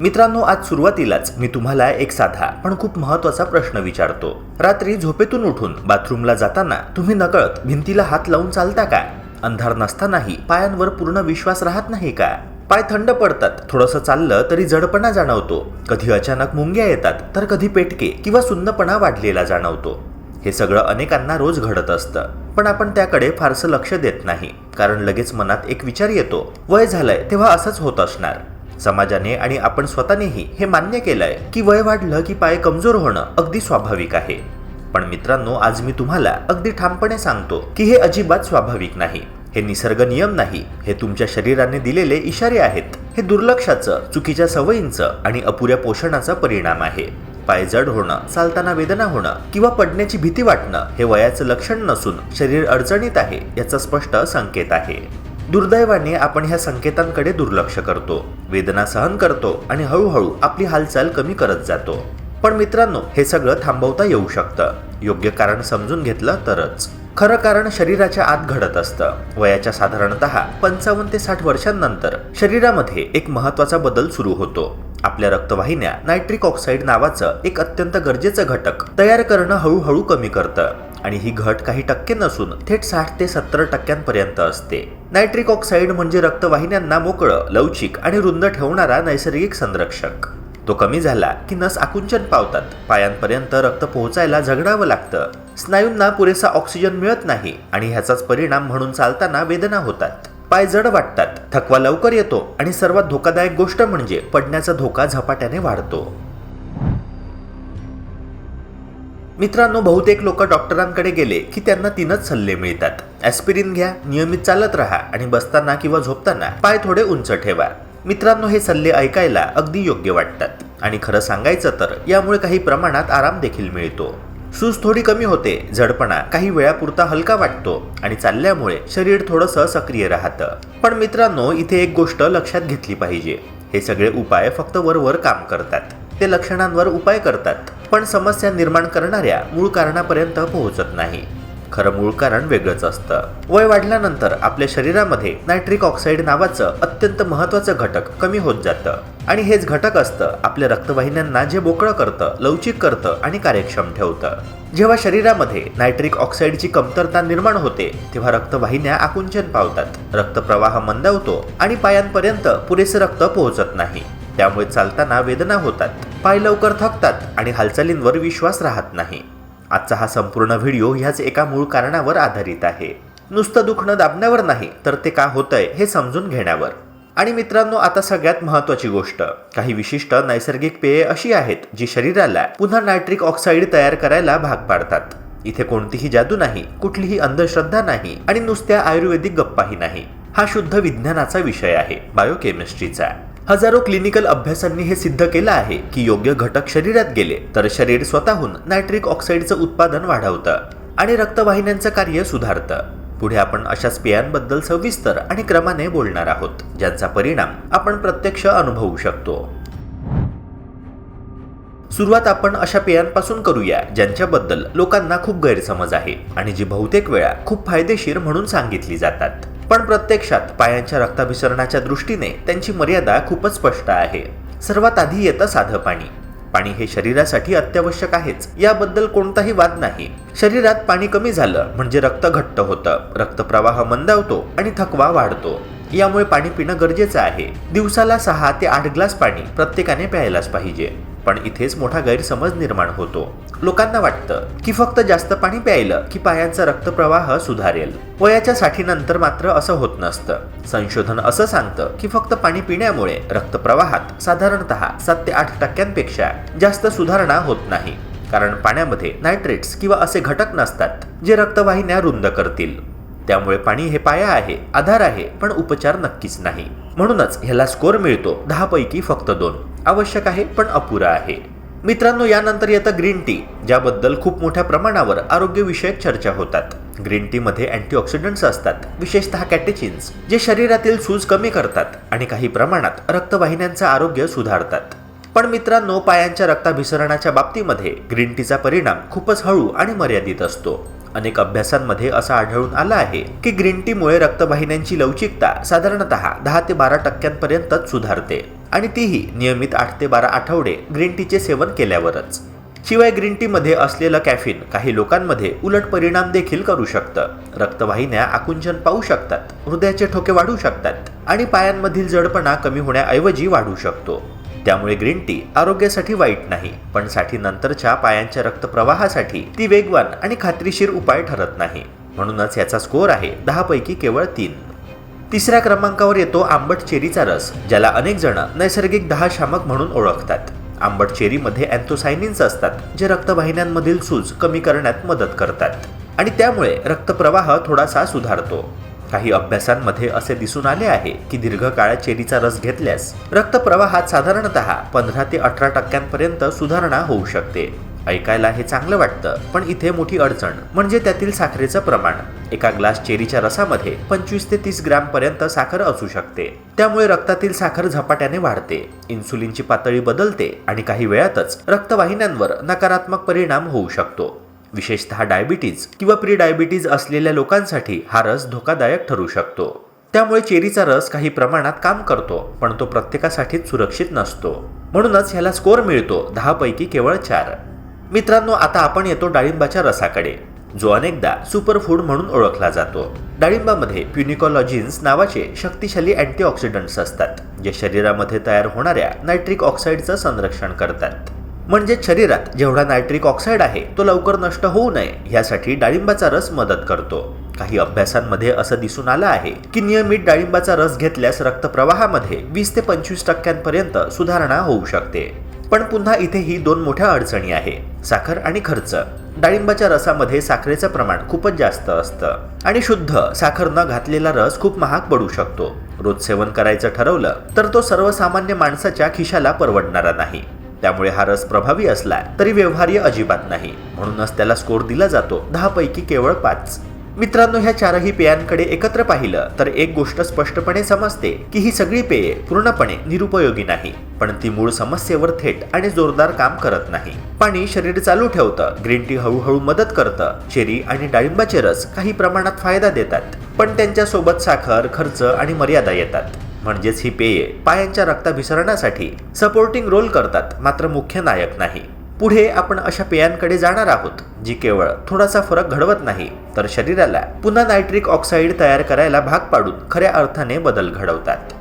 मित्रांनो आज सुरुवातीलाच मी तुम्हाला एक साधा पण खूप महत्त्वाचा प्रश्न विचारतो. रात्री झोपेतून उठून बाथरूमला जाताना तुम्ही नकळत भिंतीला हात लावून चालता का? अंधार नसतानाही पायांवर पूर्ण विश्वास राहत नाही का? पाय थंड पडतात थोडंसं चाललं तरी जडपणा जाणवतो. कधी अचानक मुंग्या येतात तर कधी पेटके किंवा सुन्नपणा वाढलेला जाणवतो. हे सगळं अनेकांना रोज घडत असतं. पण आपण त्याकडे फारसं लक्ष देत नाही कारण लगेच मनात एक विचार येतो वय झालंय तेव्हा असंच होत असणार. समाजाने आणि आपण स्वतःनेही हे मान्य केलंय की वय वाढलं की पाय कमजोर होणं अगदी स्वाभाविक आहे. पण मित्रांनो आज मी तुम्हाला अगदी ठामपणे सांगतो की हे अजिबात स्वाभाविक नाही. हे निसर्ग नियम नाही. हे तुमच्या शरीराने दिलेले इशारे आहेत. हे दुर्लक्षाचं चुकीच्या सवयींचं आणि अपुऱ्या पोषणाचा परिणाम आहे. पाय जड होणं चालताना वेदना होणं किंवा पडण्याची भीती वाटणं हे वयाचं लक्षण नसून शरीर अडचणीत आहे याचा स्पष्ट संकेत आहे. दुर्दैवाने आपण ह्या संकेतांकडे दुर्लक्ष करतो. वेदना सहन करतो आणि हळूहळू आपली हालचाल कमी करत जातो. पण मित्रांनो हे सगळं थांबवता येऊ शकतं. योग्य कारण समजून घेतलं तरच. खरं कारण शरीराच्या आत घडत असतं. वयाच्या साधारणत पंचावन्न ते साठ वर्षांनंतर शरीरामध्ये एक महत्त्वाचा बदल सुरू होतो. आपल्या रक्तवाहिन्या नायट्रिक ऑक्साईड नावाचं एक अत्यंत गरजेचं घटक तयार करणं हळूहळू कमी करतं. आणि ही घट काही टक्के नसून थेट साठ ते सत्तर टक्क्यांपर्यंत असते. नायट्रिक ऑक्साईड म्हणजे रक्तवाहिन्यांना मोकळं लवचिक आणि रुंद ठेवणारा नैसर्गिक संरक्षक. तो कमी झाला की नस आकुंचन पावतात. पायांपर्यंत रक्त पोहोचायला झगडावं लागतं. स्नायूंना पुरेसा ऑक्सिजन मिळत नाही आणि ह्याचाच परिणाम म्हणून चालताना वेदना होतात. पाय जड वाटतात. थकवा लवकर येतो आणि सर्वात धोकादायक गोष्ट म्हणजे पडण्याचा धोका झपाट्याने वाढतो. मित्रांनो बहुतेक लोक डॉक्टरांकडे गेले की त्यांना तीनच सल्ले मिळतात. ॲस्पिरिन घ्या नियमित चालत राहा आणि बसताना किंवा झोपताना पाय थोडे उंच ठेवा. मित्रांनो हे सल्ले ऐकायला अगदी योग्य वाटतात. आणि खरं सांगायचं तर यामुळे काही प्रमाणात आराम देखील मिळतो. सूज थोडी कमी होते झडपणा काही वेळापुरता हलका वाटतो आणि चालल्यामुळे शरीर थोडंसं सक्रिय राहतं. पण मित्रांनो इथे एक गोष्ट लक्षात घेतली पाहिजे. हे सगळे उपाय फक्त वरवर काम करतात. ते लक्षणांवर उपाय करतात. पण समस्या निर्माण करणाऱ्या मूळ कारणापर्यंत पोहोचत नाही. खरं मूळ कारण वेगळंच असतं. वय वाढल्यानंतर आपल्या शरीरामध्ये नायट्रिक ऑक्साईड नावाचं अत्यंत महत्वाचं घटक कमी होत जातं. आणि हेच घटक असतं आपल्या रक्तवाहिन्यांना जे बोकळं करतं लवचिक करतं आणि कार्यक्षम ठेवतं. जेव्हा शरीरामध्ये नायट्रिक ऑक्साईडची कमतरता निर्माण होते तेव्हा रक्तवाहिन्या आकुंचन पावतात. रक्तप्रवाह मंदावतो आणि पायांपर्यंत पुरेसे रक्त पोहोचत नाही. त्यामुळे चालताना वेदना होतात पाय लवकर थकतात आणि हालचालींवर विश्वास राहत नाही. आजचा हा संपूर्ण व्हिडिओ ह्याच एका मूळ कारणावर आधारित आहे. नुसतं दुखणं दाबण्यावर नाही तर ते का होतंय हे समजून घेण्यावर. आणि मित्रांनो आता सगळ्यात महत्वाची गोष्ट. काही विशिष्ट नैसर्गिक पेये अशी आहेत जी शरीराला पुन्हा नायट्रिक ऑक्साईड तयार करायला भाग पाडतात. इथे कोणतीही जादू नाही कुठलीही अंधश्रद्धा नाही आणि नुसत्या आयुर्वेदिक गप्पाही नाही. हा शुद्ध विज्ञानाचा विषय आहे बायोकेमिस्ट्रीचा हजारो क्लिनिकल अभ्यासांनी हे सिद्ध केलं आहे की योग्य घटक शरीरात गेले तर शरीर स्वतःहून नायट्रिक ऑक्साईडचं उत्पादन वाढवतं आणि रक्तवाहिन्यांचं कार्य सुधारतं. पुढे आपण अशाच पेयांबद्दल सविस्तर आणि क्रमाने बोलणार आहोत ज्यांचा परिणाम आपण प्रत्यक्ष अनुभवू शकतो. सुरुवात आपण अशा पेयांपासून करूया ज्यांच्याबद्दल लोकांना खूप गैरसमज आहे आणि जी बहुतेक वेळा खूप फायदेशीर म्हणून सांगितली जातात. पण प्रत्यक्षात पायांच्या रक्ताभिसरणाच्या दृष्टीने त्यांची मर्यादा खूपच स्पष्ट आहे. सर्वात आधी येतं साधं पाणी. पाणी हे शरीरासाठी अत्यावश्यक आहेच. याबद्दल कोणताही वाद नाही. शरीरात पाणी कमी झालं म्हणजे रक्त घट्ट होतं. रक्तप्रवाह मंदावतो आणि थकवा वाढतो. यामुळे पाणी पिणं गरजेचं आहे. दिवसाला सहा ते आठ ग्लास पाणी प्रत्येकाने प्यायलाच पाहिजे. पण इथेच मोठा गैरसमज निर्माण होतो. लोकांना वाटतं की फक्त जास्त पाणी प्यायलं की पायांचा रक्तप्रवाह सुधारेल. वयाच्या साठीनंतर मात्र असं होत नसतं. संशोधन असं सांगतं की फक्त पाणी पिण्यामुळे रक्तप्रवाहात साधारणतः सात ते आठ टक्क्यांपेक्षा जास्त सुधारणा होत नाही. कारण पाण्यामध्ये नायट्रेट्स किंवा असे घटक नसतात जे रक्तवाहिन्या रुंद करतील. त्यामुळे पाणी हे पाया आहे आधार आहे पण उपचार नक्कीच नाही. म्हणूनच ह्याला स्कोर मिळतो दहा पैकी फक्त दोन. आवश्यक आहे पण अपुरा आहे. मित्रांनो यानंतर येतं ग्रीन टी ज्याबद्दल खूप मोठ्या प्रमाणावर आरोग्यविषयक चर्चा होतात. ग्रीन टीमध्ये अँटीऑक्सिडंट्स असतात विशेषतः कॅटेचिन्स जे शरीरातील सूज कमी करतात आणि काही प्रमाणात रक्तवाहिन्यांचं आरोग्य सुधारतात. पण मित्रांनो पायांच्या रक्ताभिसरणाच्या बाबतीमध्ये ग्रीन टीचा परिणाम खूपच हळू आणि मर्यादित असतो. अनेक अभ्यासांमध्ये असं आढळून आलं आहे की ग्रीन टीमुळे रक्तवाहिन्यांची लवचिकता साधारणतः दहा ते बारा टक्क्यांपर्यंतच सुधारते आणि तीही नियमित आठ ते बारा आठवडे ग्रीन टीचे सेवन केल्यावरच. शिवाय ग्रीन टीमध्ये असलेलं कॅफिन काही लोकांमध्ये उलट परिणाम देखील करू शकतं. रक्तवाहिन्या आकुंचन पाहू शकतात हृदयाचे ठोके वाढू शकतात आणि पायांमधील जडपणा कमी होण्याऐवजी वाढू शकतो. त्यामुळे ग्रीन टी आरोग्यासाठी वाईट नाही पण साठी नंतरच्या पायांच्या रक्तप्रवाहासाठी ती वेगवान आणि खात्रीशीर उपाय ठरत नाही. म्हणूनच याचा स्कोअर आहे दहा पैकी केवळ तीन. तिसऱ्या क्रमांकावर येतो आंबट चेरीचा रस ज्याला अनेक जण नैसर्गिक दहा शामक म्हणून ओळखतात. आंबट चेरीमध्ये अँथोसायनिन्स असतात जे रक्तवाहिन्यांमधील सूज कमी करण्यात मदत करतात. आणि त्यामुळे रक्तप्रवाह थोडासा सुधारतो. काही अभ्यासांमध्ये असे दिसून आले आहे की दीर्घकाळ चेरीचा रस घेतल्यास रक्तप्रवाहात साधारणतः पंधरा ते अठरा टक्क्यांपर्यंत सुधारणा होऊ शकते. ऐकायला हे चांगलं वाटतं पण इथे मोठी अडचण म्हणजे त्यातील साखरेचं प्रमाण. एका ग्लास चेरीच्या रसामध्ये पंचवीस ते तीस ग्रॅम पर्यंत साखर असू शकते. त्यामुळे रक्तातील साखर झपाट्याने वाढते इन्सुलिनची पातळी बदलते आणि काही वेळातच रक्तवाहिन्यांवर नकारात्मक परिणाम होऊ शकतो. विशेषतः डायबिटीज किंवा प्री डायबिटीज असलेल्या लोकांसाठी हा रस धोकादायक ठरू शकतो. त्यामुळे चेरीचा रस काही प्रमाणात काम करतो पण तो प्रत्येकासाठीच सुरक्षित नसतो. म्हणूनच ह्याला स्कोअर मिळतो दहा पैकी केवळ चार. मित्रांनो आता आपण येतो डाळिंबाच्या रसाकडे जो अनेकदा सुपरफूड म्हणून ओळखला जातो. डाळिंबामध्ये प्युनिकॉलॉजिन्स नावाचे शक्तिशाली अँटीऑक्सिडंट्स असतात जे शरीरामध्ये तयार होणाऱ्या नायट्रिक ऑक्साईडचं संरक्षण करतात. म्हणजे शरीरात जेवढा नायट्रिक ऑक्साईड आहे तो लवकर नष्ट होऊ नये यासाठी डाळिंबाचा रस मदत करतो. काही अभ्यासांमध्ये असं दिसून आलं आहे की नियमित डाळिंबाचा रस घेतल्यास रक्तप्रवाहामध्ये वीस ते पंचवीस टक्क्यांपर्यंत सुधारणा होऊ शकते. पण पुन्हा इथेही दोन मोठ्या अडचणी आहे साखर आणि खर्च. डाळिंबाच्या रसामध्ये साखरेचं प्रमाण खूपच जास्त असतं आणि शुद्ध साखर न घातलेला रस खूप महाग पडू शकतो. रोज सेवन करायचं ठरवलं तर तो सर्वसामान्य माणसाच्या खिशाला परवडणारा नाही. त्यामुळे हा रस प्रभावी असला तरी व्यवहार्य अजिबात नाही. म्हणूनच त्याला स्कोर दिला जातो दहा पैकी केवळ पाच. मित्रांनो ह्या चारही पेयांकडे एकत्र पाहिलं तर एक गोष्ट स्पष्टपणे समजते की ही सगळी पेये पूर्णपणे निरुपयोगी नाही. पण ती मूळ समस्येवर थेट आणि जोरदार काम करत नाही. पाणी शरीर चालू ठेवतं ग्रीन टी हळूहळू मदत करतं चेरी आणि डाळिंबाचे रस काही प्रमाणात फायदा देतात. पण त्यांच्यासोबत साखर खर्च आणि मर्यादा येतात. म्हणजेच ही पेये पायांच्या रक्ताभिसरणासाठी सपोर्टिंग रोल करतात मात्र मुख्य नायक नाही. पुढे आपण अशा पेयांकडे जाणार आहोत जी केवळ थोडासा फरक घडवत नाही तर शरीराला पुन्हा नायट्रिक ऑक्साईड तयार करायला भाग पाडून खऱ्या अर्थाने बदल घडवतात.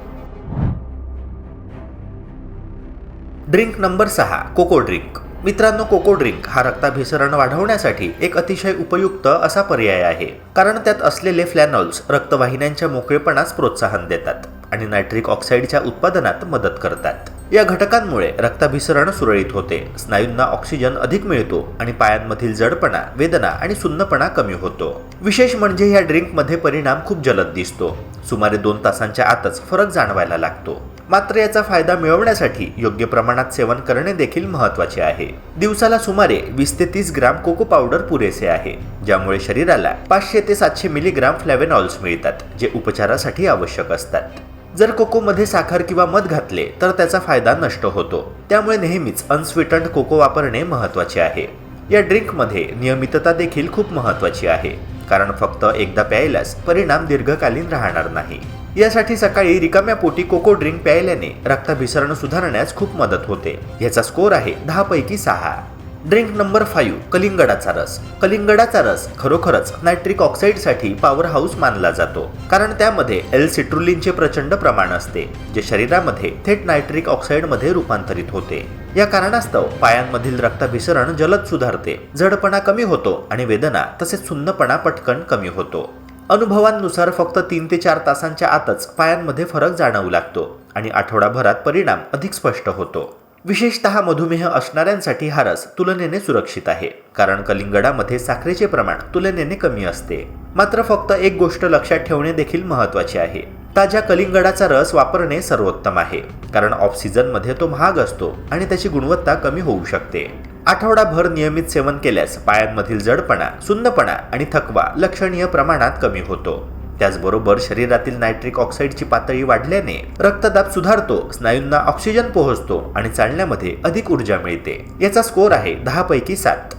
ड्रिंक नंबर सहा कोको ड्रिंक मित्रांनो कोको ड्रिंक हा रक्ताभिसरण वाढवण्यासाठी एक अतिशय उपयुक्त असा पर्याय आहे कारण त्यात असलेले फ्लॅनॉल्स रक्तवाहिन्यांच्या मोकळेपणास प्रोत्साहन देतात. आणि नायट्रिक ऑक्साईडच्या उत्पादनात मदत करतात. या घटकांमुळे रक्ताभिसरण सुरळीत होते स्नायूंना ऑक्सिजन अधिक मिळतो आणि पायांमधील जडपणा वेदना आणि सुन्नपणा कमी होतो. विशेष म्हणजे या ड्रिंकमध्ये परिणाम खूप जलद दिसतो. सुमारे दोन तासांच्या आतच फरक जाणवायला लागतो. मात्र याचा फायदा मिळवण्यासाठी योग्य प्रमाणात सेवन करणे देखील महत्त्वाचे आहे. दिवसाला सुमारे वीस ते तीस ग्राम कोको पावडर पुरेसे आहे ज्यामुळे शरीराला पाचशे ते सातशे मिलीग्राम फ्लॅवेनॉल्स मिळतात जे उपचारासाठी आवश्यक असतात. जर कोकोमध्ये साखर किंवा मध घातले तर त्याचा फायदा नष्ट होतो. त्यामुळे नेहमीच अनस्वीटंड कोको वापरणे महत्त्वाचे आहे. या ड्रिंकमध्ये नियमितता देखील खूप महत्वाची आहे. कारण फक्त एकदा प्यायल्यास परिणाम दीर्घकालीन राहणार नाही. यासाठी सकाळी रिकाम्या पोटी कोको ड्रिंक प्यायल्याने रक्ताभिसरण सुधारण्यास खूप मदत होते. याचा स्कोर आहे दहा पैकी सहा. ड्रिंक नंबर फाईव्ह कलिंगडाचा रस. कलिंगडाचा रस खरोखरच नायट्रिक ऑक्साईडसाठी पॉवर हाऊस मानला जातो. कारण त्यामध्ये एल सिट्रुलिनचे प्रचंड प्रमाण असते जे शरीरामध्ये थेट नायट्रिक ऑक्साईडमध्ये रूपांतरित होते. या कारणास्तव पायांमधील रक्ताभिसरण जलद सुधारते. जडपणा कमी होतो आणि वेदना तसेच सुन्नपणा पटकन कमी होतो. अनुभवांनुसार फक्त तीन ते चार तासांच्या आतच पायांमध्ये फरक जाणवू लागतो आणि आठवडाभरात परिणाम अधिक स्पष्ट होतो. विशेषतः मधुमेह असणाऱ्यांसाठी हा रस तुलनेने सुरक्षित आहे. कारण कलिंगडामध्ये साखरेचे प्रमाण तुलनेने कमी असते. मात्र फक्त एक गोष्ट लक्षात ठेवणे देखील महत्त्वाचे आहे. ताज्या कलिंगडाचा रस वापरणे सर्वोत्तम आहे. कारण ऑफ सीझनमध्ये तो महाग असतो आणि त्याची गुणवत्ता कमी होऊ शकते. आठवडाभर नियमित सेवन केल्यास पायांमधील जडपणा सुन्नपणा आणि थकवा लक्षणीय प्रमाणात कमी होतो. त्याचबरोबर शरीरातील नायट्रिक ऑक्साईडची पातळी वाढल्याने रक्तदाब सुधारतो स्नायूंना ऑक्सिजन पोहोचतो आणि चालण्यामध्ये अधिक ऊर्जा मिळते. याचा स्कोर आहे दहा पैकी सात.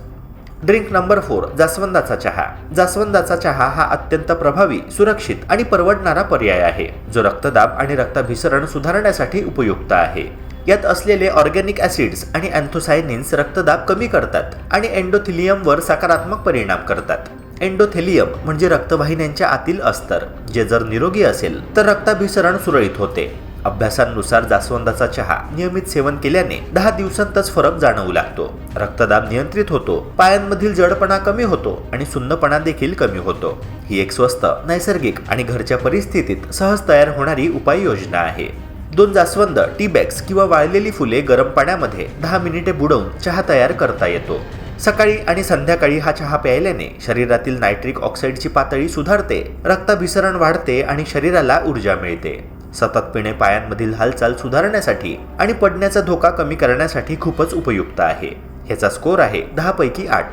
ड्रिंक नंबर फोर जास्वंदाचा चहा. जास्वंदाचा चहा हा अत्यंत प्रभावी सुरक्षित आणि परवडणारा पर्याय आहे. जो रक्तदाब आणि रक्ताभिसरण सुधारण्यासाठी उपयुक्त आहे. यात असलेले ऑर्गॅनिक ऍसिड्स आणि अँथोसायनिन्स रक्तदाब कमी करतात आणि एंडोथिलियमवर सकारात्मक परिणाम करतात. एंडोथेलियम म्हणजे रक्तवाहिन्यांच्या आतील अस्तर जे जर निरोगी असेल तर रक्ताभिसरण सुरळीत होते. अभ्यासांनुसार जास्वंदाचा चहा नियमित सेवन केल्याने दहा दिवसांतच फरक जाणवू लागतो. रक्तदाब नियंत्रित होतो पायांमधील जडपणा कमी होतो आणि सुन्नपणा देखील कमी होतो. ही एक स्वस्त नैसर्गिक आणि घरच्या परिस्थितीत सहज तयार होणारी उपाययोजना आहे. दोन जास्वंद टी बॅग्स किंवा वाळलेली फुले गरम पाण्यामध्ये दहा मिनिटे बुडवून चहा तयार करता येतो. सकाळी आणि संध्याकाळी हा चहा प्यायल्याने शरीरातील नायट्रिक ऑक्साईडची पातळी सुधारते रक्ताभिसरण वाढते आणि शरीराला ऊर्जा मिळते. सतत पिणे पायांमधील हालचाल सुधारण्यासाठी आणि पडण्याचा धोका कमी करण्यासाठी खूपच उपयुक्त आहे. ह्याचा स्कोर आहे दहापैकी आठ.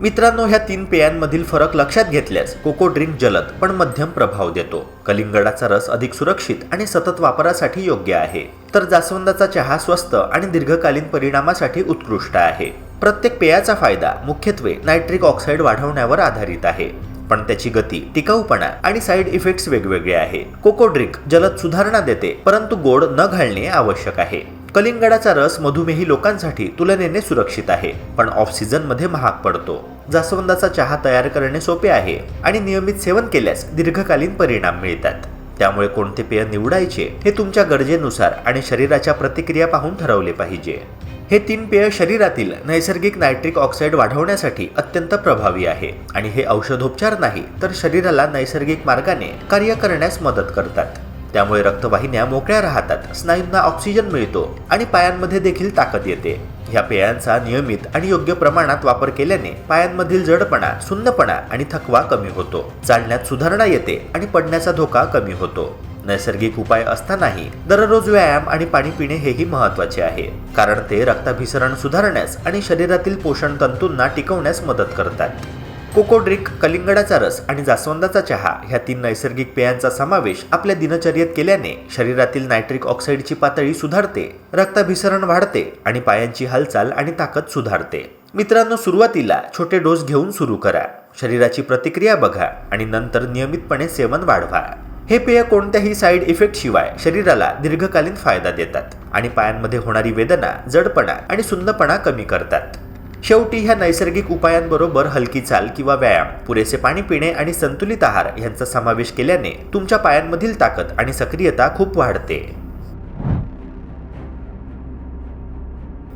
मित्रांनो ह्या तीन पेयांमधील फरक लक्षात घेतल्यास कोको ड्रिंक जलद पण मध्यम प्रभाव देतो. कलिंगडाचा रस अधिक सुरक्षित आणि सतत वापरासाठी योग्य आहे. तर जास्वंदाचा चहा स्वस्त आणि दीर्घकालीन परिणामासाठी उत्कृष्ट आहे. प्रत्येक पेयाचा फायदा मुख्यत्वे नायट्रिक ऑक्साईड वाढवण्यावर आधारित आहे. पण त्याची गती टिकाऊपणा आणि साईड इफेक्ट्स वेगवेगळे आहे. कोको ड्रिंक जलद सुधारणा देते परंतु गोड न घालणे आवश्यक आहे. कलिंगडाचा रस मधुमेही लोकांसाठी तुलनेने सुरक्षित आहे पण ऑफ सीझनमध्ये महाग पडतो. जास्वंदाचा चहा तयार करणे सोपे आहे आणि नियमित सेवन केल्यास दीर्घकालीन परिणाम मिळतात. त्यामुळे कोणते पेय निवडायचे हे तुमच्या गरजेनुसार आणि शरीराच्या प्रतिक्रिया पाहून ठरवले पाहिजे. हे तीन पेय शरीरातील नैसर्गिक नायट्रिक ऑक्साईड वाढवण्यासाठी अत्यंत प्रभावी आहे आणि हे औषधोपचार नाही तर शरीराला नैसर्गिक मार्गाने कार्य करण्यास मदत करतात. त्यामुळे रक्तवाहिन्या मोकळ्या राहतात स्नायूंना ऑक्सिजन मिळतो आणि पायांमध्ये देखील ताकद येते. ह्या पेयांचा नियमित आणि योग्य प्रमाणात वापर केल्याने पायांमधील जडपणा सुन्नपणा आणि थकवा कमी होतो. चालण्यात सुधारणा येते आणि पडण्याचा धोका कमी होतो. नैसर्गिक उपाय असतानाही दररोज व्यायाम आणि पाणी पिणे हेही महत्त्वाचे आहे. कारण ते रक्ताभिसरण सुधारण्यास आणि शरीरातील पोषण तंतूंना टिकवण्यास मदत करतात. कोको ड्रिंक कलिंगडाचा रस आणि जास्वंदाचा चहा ह्या तीन नैसर्गिक पेयांचा समावेश आपल्या दिनचर्येत केल्याने शरीरातील नायट्रिक ऑक्साईडची पातळी सुधारते रक्ताभिसरण वाढते आणि पायांची हालचाल आणि ताकद सुधारते. मित्रांनो सुरुवातीला छोटे डोस घेऊन सुरू करा. शरीराची प्रतिक्रिया बघा आणि नंतर नियमितपणे सेवन वाढवा. हे पेय कोणत्याही साईड इफेक्ट शिवाय शरीराला दीर्घकालीन फायदा देतात आणि पायांमध्ये होणारी वेदना जडपणा आणि सुंदपणा कमी करतात. शेवटी ह्या नैसर्गिक उपायांबरोबर हलकी चाल किंवा व्यायाम पुरेसे पाणी पिणे आणि संतुलित आहार यांचा समावेश केल्याने तुमच्या पायांमधील ताकद आणि सक्रियता खूप वाढते.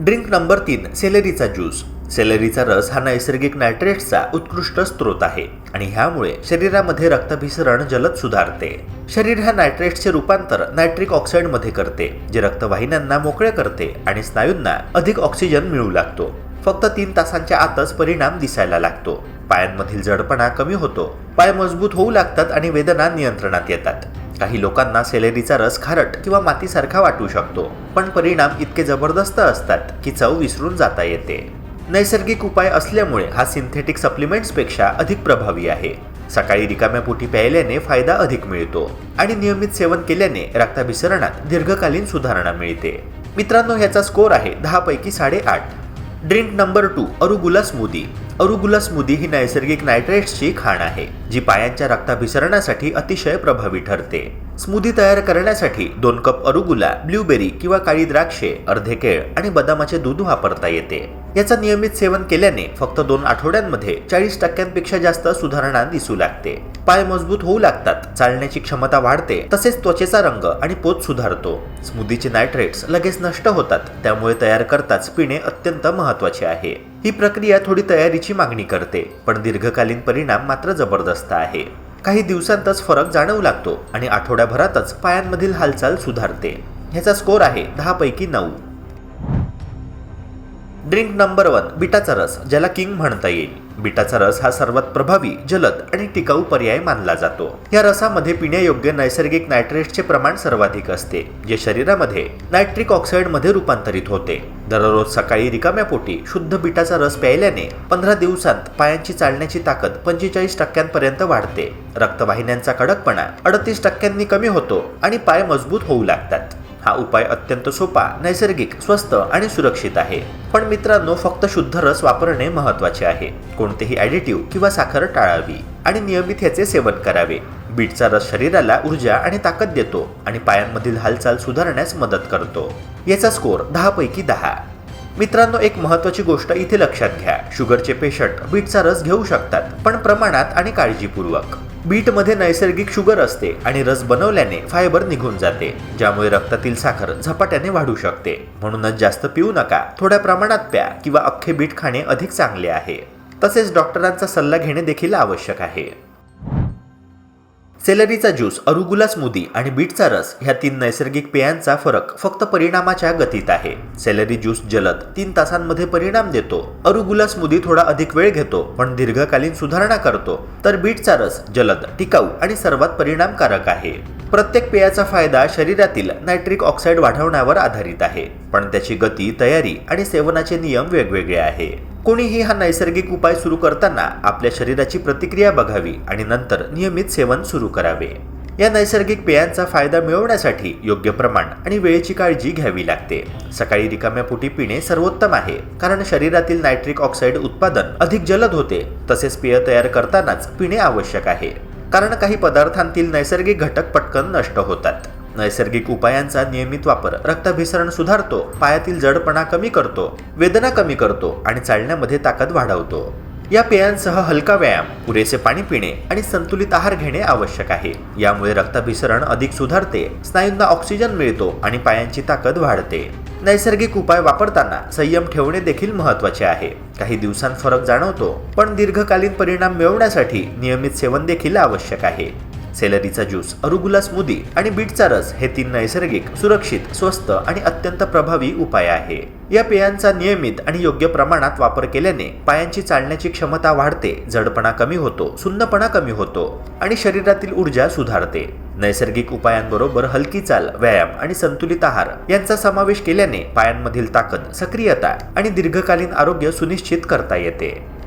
ड्रिंक नंबर तीन सेलरीचा ज्यूस. सेलरीचा रस हा नैसर्गिक नायट्रेट्सचा उत्कृष्ट स्रोत आहे आणि ह्यामुळे शरीरामध्ये रक्ताभिसरण जलद सुधारते. शरीर ह्या नायट्रेट्सचे रूपांतर नायट्रिक ऑक्साईडमध्ये करते जे रक्तवाहिन्यांना मोकळे करते आणि स्नायूंना अधिक ऑक्सिजन मिळू लागतो. फक्त तीन तासांच्या आतच परिणाम दिसायला लागतो. पायांमधील जडपणा कमी होतो. पाय मजबूत होऊ लागतात आणि वेदना नियंत्रणात येतात. काही लोकांना सेलेरीचा रस खारट किंवा मातीसारखा वाटू शकतो पण परिणाम इतके जबरदस्त असतात की चव विसरून जाता येते. नैसर्गिक उपाय असल्यामुळे हा सिंथेटिक सप्लिमेंट्सपेक्षा अधिक प्रभावी आहे. सकाळी रिकाम्या पोटी प्यायल्याने फायदा अधिक मिळतो आणि नियमित सेवन केल्याने रक्ताभिसरणात दीर्घकालीन सुधारणा मिळते. मित्रांनो ह्याचा स्कोर आहे दहा पैकी साडेआठ. Drink number two arugula smoothie arugula smoothie ही नैसर्गिक नायट्रेट्सची खाण आहे जी पायांच्या रक्ताभिसरणासाठी अतिशय प्रभावी ठरते. स्मूदी तयार करण्यासाठी दोन कप अरुगुला ब्लूबेरी किंवा काळी द्राक्षे अर्धे केळ आणि बदामाचे दूध वापरता येते. याचं नियमित सेवन केल्याने फक्त दोन आठवड्यांमध्ये चाळीस टक्क्यांपेक्षा जास्त सुधारणा दिसू लागते. पाय मजबूत होऊ लागतात चालण्याची क्षमता वाढते तसेच त्वचेचा रंग आणि पोत सुधारतो. स्मूदीचे नायट्रेट्स लगेच नष्ट होतात त्यामुळे तयार करताच पिणे अत्यंत महत्त्वाचे आहे. ही प्रक्रिया थोडी तयारीची मागणी करते पण दीर्घकालीन परिणाम मात्र जबरदस्त आहे. काही दिवसांतच फरक जाणवू लागतो आणि आठवड्याभरातच पायांमधील हालचाल सुधारते. ह्याचा स्कोर आहे दहा पैकी नऊ. ड्रिंक नंबर वन बिटाचा रस ज्याला किंग म्हणता येईल. बिटाचा रस हा सर्वात प्रभावी जलद आणि टिकाऊ पर्याय मानला जातो. या रसामध्ये पिण्यायोग्य नैसर्गिक नायट्रेटचे प्रमाण सर्वाधिक असते जे शरीरामध्ये नायट्रिक ऑक्साईडमध्ये रूपांतरित होते. दररोज सकाळी रिकाम्या पोटी शुद्ध बिटाचा रस प्यायल्याने पंधरा दिवसांत पायांची चालण्याची ताकद पंचेचाळीस टक्क्यांपर्यंत वाढते. रक्तवाहिन्यांचा कडकपणा अडतीस टक्क्यांनी कमी होतो आणि पाय मजबूत होऊ लागतात. हा उपाय अत्यंत सोपा नैसर्गिक स्वस्त आणि सुरक्षित आहे. पण मित्रांनो फक्त शुद्ध रस वापरणे महत्त्वाचे आहे. कोणतेही ॲडिटिव्ह किंवा साखर टाळावी आणि नियमित ह्याचे सेवन करावे. बीटचा रस शरीराला ऊर्जा आणि ताकद देतो आणि पायांमधील हालचाल सुधारण्यास मदत करतो. याचा स्कोर दहा पैकी दहा. मित्रांनो एक महत्वाची गोष्ट इथे लक्षात घ्या. शुगरचे पेशंट बीटचा रस घेऊ शकतात पण प्रमाणात आणि काळजीपूर्वक. बीटमध्ये नैसर्गिक शुगर असते आणि रस बनवल्याने फायबर निघून जाते ज्यामुळे रक्तातील साखर झपाट्याने वाढू शकते. म्हणूनच जास्त पिऊ नका थोड्या प्रमाणात प्या किंवा अख्खे बीट खाणे अधिक चांगले आहे. तसेच डॉक्टरांचा सल्ला घेणे देखील आवश्यक आहे. सेलरीचा ज्यूस अरुगुला स्मूदी आणि बीटचा रस ह्या तीन नैसर्गिक पेयांचा फरक फक्त परिणामाच्या गतीत आहे. सेलरी ज्यूस जलद तीन तासांमध्ये परिणाम देतो. अरुगुला स्मूदी थोडा अधिक वेळ घेतो पण दीर्घकालीन सुधारणा करतो. तर बीटचा रस जलद टिकाऊ आणि सर्वात परिणामकारक आहे. प्रत्येक पेयाचा फायदा शरीरातील नायट्रिक ऑक्साईड वाढवण्यावर आधारित आहे पण त्याची गती तयारी आणि सेवनाचे नियम वेगवेगळे आहे. कोणीही हा नैसर्गिक उपाय सुरू करताना आपल्या शरीराची प्रतिक्रिया बघावी आणि नंतर नियमित सेवन सुरू करावे. या नैसर्गिक पेयांचा फायदा मिळवण्यासाठी योग्य प्रमाण आणि वेळेची काळजी घ्यावी लागते. सकाळी रिकाम्या पोटी पिणे सर्वोत्तम आहे कारण शरीरातील नायट्रिक ऑक्साईड उत्पादन अधिक जलद होते तसेच पेय तयार करतानाच पिणे आवश्यक आहे. कारण काही पदार्थांतील नैसर्गिक घटक पटकन नष्ट होतात. नैसर्गिक उपायांचा नियमित वापर रक्ताभिसरण सुधारतो पायातील जडपणा कमी करतो वेदना कमी करतो आणि चालण्यामध्ये ताकद वाढवतो. या पेयांसह हलका व्यायाम पुरेसे पाणी पिणे आणि संतुलित आहार घेणे आवश्यक आहे. यामुळे रक्ताभिसरण अधिक सुधारते स्नायूंना ऑक्सिजन मिळतो आणि पायांची ताकद वाढते. नैसर्गिक उपाय वापरताना संयम ठेवणे देखील महत्त्वाचे आहे. काही दिवसांत फरक जाणवतो पण दीर्घकालीन परिणाम मिळवण्यासाठी नियमित सेवन देखील आवश्यक आहे. सेलरीचा ज्यूस अरुगुला स्मूदी आणि बीटचा रस हे तीन नैसर्गिक सुरक्षित स्वस्त आणि अत्यंत प्रभावी उपाय आहे. या पेयांचा नियमित आणि योग्य प्रमाणात वापर केल्याने पायांची चालण्याची क्षमता वाढते जडपणा कमी होतो सुन्नपणा कमी होतो आणि शरीरातील ऊर्जा सुधारते. नैसर्गिक उपायांबरोबर हलकी चाल व्यायाम आणि संतुलित आहार यांचा समावेश केल्याने पायांमधील ताकद सक्रियता आणि दीर्घकालीन आरोग्य सुनिश्चित करता येते.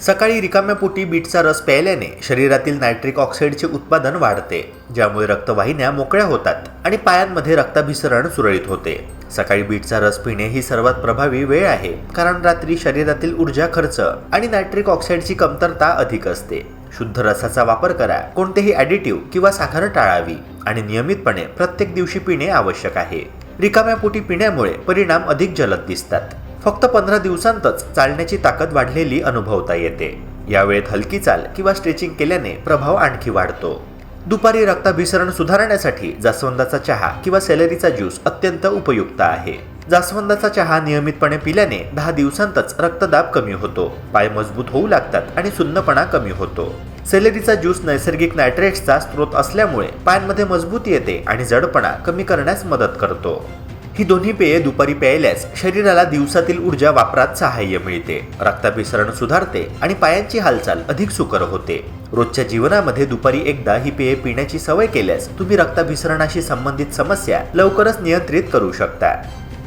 सकाळी रिकाम्या पोटी बीटचा रस प्यायल्याने शरीरातील नायट्रिक ऑक्साईडचे उत्पादन वाढते ज्यामुळे रक्तवाहिन्या मोकळ्या होतात आणि पायांमध्ये रक्ताभिसरण सुरळीत होते. सकाळी बीटचा रस पिणे ही सर्वात प्रभावी वेळ आहे कारण रात्री शरीरातील ऊर्जा खर्च आणि नायट्रिक ऑक्साईडची कमतरता अधिक असते. शुद्ध रसाचा वापर करा कोणतेही ॲडिटिव्ह किंवा साखर टाळावी आणि नियमितपणे प्रत्येक दिवशी पिणे आवश्यक आहे. रिकाम्या पोटी पिण्यामुळे परिणाम अधिक जलद दिसतात. फक्त पंधरा दिवसांतच चालण्याची ताकद वाढलेली अनुभवता येते. या वेळेत हलकी चाल किंवा स्ट्रेचिंग केल्याने प्रभाव आणखी वाढतो. दुपारी रक्ताभिसरण सुधारण्यासाठी जास्वंदाचा चहा किंवा सेलरीचा ज्यूस अत्यंत उपयुक्त आहे. जास्वंदाचा चहा नियमितपणे पिल्याने दहा दिवसांतच रक्तदाब कमी होतो पाय मजबूत होऊ लागतात आणि सुन्नपणा कमी होतो. सेलरीचा ज्यूस नैसर्गिक नायट्रेट्सचा स्रोत असल्यामुळे पायांमध्ये मजबूती येते आणि जडपणा कमी करण्यास मदत करतो. ही दोन्ही पेये दुपारी प्यायल्यास शरीराला दिवसातील ऊर्जा वापरात सहाय्य मिळते. रक्ताभिसरण सुधारते आणि पायांची हालचाल अधिक सुकर होते. रोजच्या जीवनामध्ये दुपारी एकदा ही पेये पिण्याची सवय केल्यास तुम्ही रक्ताभिसरणाशी संबंधित समस्या लवकरच नियंत्रित करू शकता.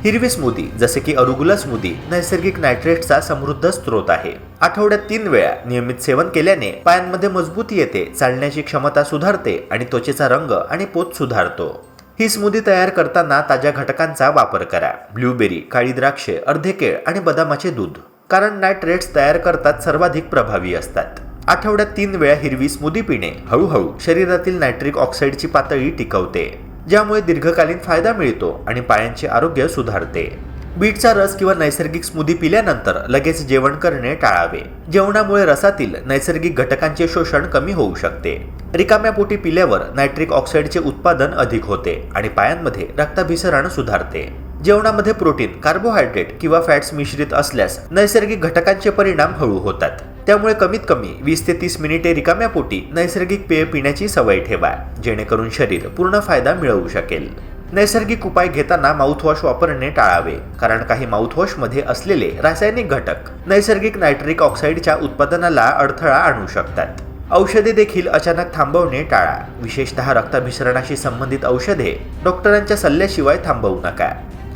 हिरवी स्मूदी जसे की अरुगुला स्मूदी नैसर्गिक नायट्रेटचा समृद्ध स्रोत आहे. आठवड्यात तीन वेळा नियमित सेवन केल्याने पायांमध्ये मजबूती येते चालण्याची क्षमता सुधारते आणि त्वचेचा रंग आणि पोत सुधारतो. ही स्मूदी तयार करताना ताज्या घटकांचा वापर करा. ब्लूबेरी काळी द्राक्षे अर्धे केळ आणि बदामाचे दूध. कारण नायट्रेट्स तयार करतात सर्वाधिक प्रभावी असतात. आठवड्यात तीन वेळा हिरवी स्मूदी पिणे. हळूहळू शरीरातील नायट्रिक ऑक्साईडची पातळी टिकवते. ज्यामुळे दीर्घकालीन फायदा मिळतो आणि पायांचे आरोग्य सुधारते. बीटचा रस किंवा नैसर्गिक स्मूदी पिल्यानंतर लगेच जेवण करणे टाळावे. जेवणामुळे रसातील नैसर्गिक घटकांचे शोषण कमी होऊ शकते. रिकाम्या पोटी पिल्यावर नायट्रिक ऑक्साईडचे उत्पादन अधिक होते आणि पायांमध्ये रक्ताभिसरण सुधारते. जेवणामध्ये प्रोटीन कार्बोहायड्रेट किंवा फॅट्स मिश्रित असल्यास नैसर्गिक घटकांचे परिणाम हळू होतात. त्यामुळे कमीत कमी वीस ते तीस मिनिटे रिकाम्या पोटी नैसर्गिक पेय पिण्याची सवय ठेवा जेणेकरून शरीर पूर्ण फायदा मिळवू शकेल. नैसर्गिक उपाय घेताना माउथवॉश वापरणे टाळावे कारण काही माउथवॉशमध्ये असलेले रासायनिक घटक नैसर्गिक नायट्रिक ऑक्साईडच्या उत्पादनाला अडथळा आणू शकतात. औषधे देखील अचानक थांबवणे टाळा. विशेषतः रक्ताभिसरणाशी संबंधित औषधे डॉक्टरांच्या सल्ल्याशिवाय थांबवू नका.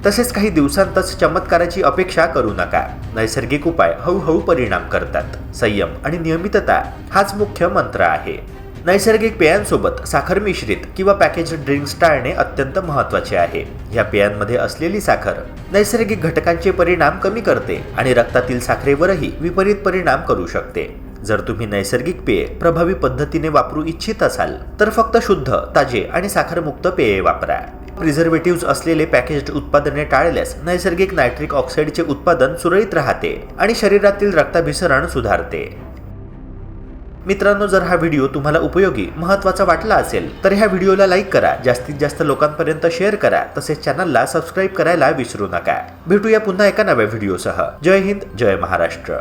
तसेच काही दिवसांतच चमत्काराची अपेक्षा करू नका. नैसर्गिक उपाय हळूहळू परिणाम करतात. संयम आणि नियमितता हाच मुख्य मंत्र आहे. नैसर्गिक पेयांसोबत साखर मिश्रित किंवा पॅकेज ड्रिंक्स टाळणे अत्यंत महत्त्वाचे आहे. या पेयांमध्ये असलेली साखर नैसर्गिक घटकांचे परिणाम कमी करते आणि रक्तातील साखरेवरही विपरीत परिणाम करू शकते. जर तुम्ही नैसर्गिक पेय प्रभावी पद्धतीने वापरू इच्छित असाल तर फक्त शुद्ध ताजे आणि साखरमुक्त पेये वापरा. प्रिझर्वेटिव्ह असलेले पॅकेज्ड उत्पादने टाळल्यास नैसर्गिक नायट्रिक ऑक्साईडचे उत्पादन सुरळीत राहते आणि शरीरातील रक्ताभिसरण सुधारते. मित्रांनो जर हा व्हिडिओ तुम्हाला उपयोगी महत्त्वाचा वाटला असेल तर ह्या व्हिडिओला लाईक करा जास्तीत जास्त लोकांपर्यंत शेअर करा तसेच चॅनलला सबस्क्राईब करायला विसरू नका. भेटूया पुन्हा एका नव्या व्हिडिओसह. जय हिंद जय महाराष्ट्र.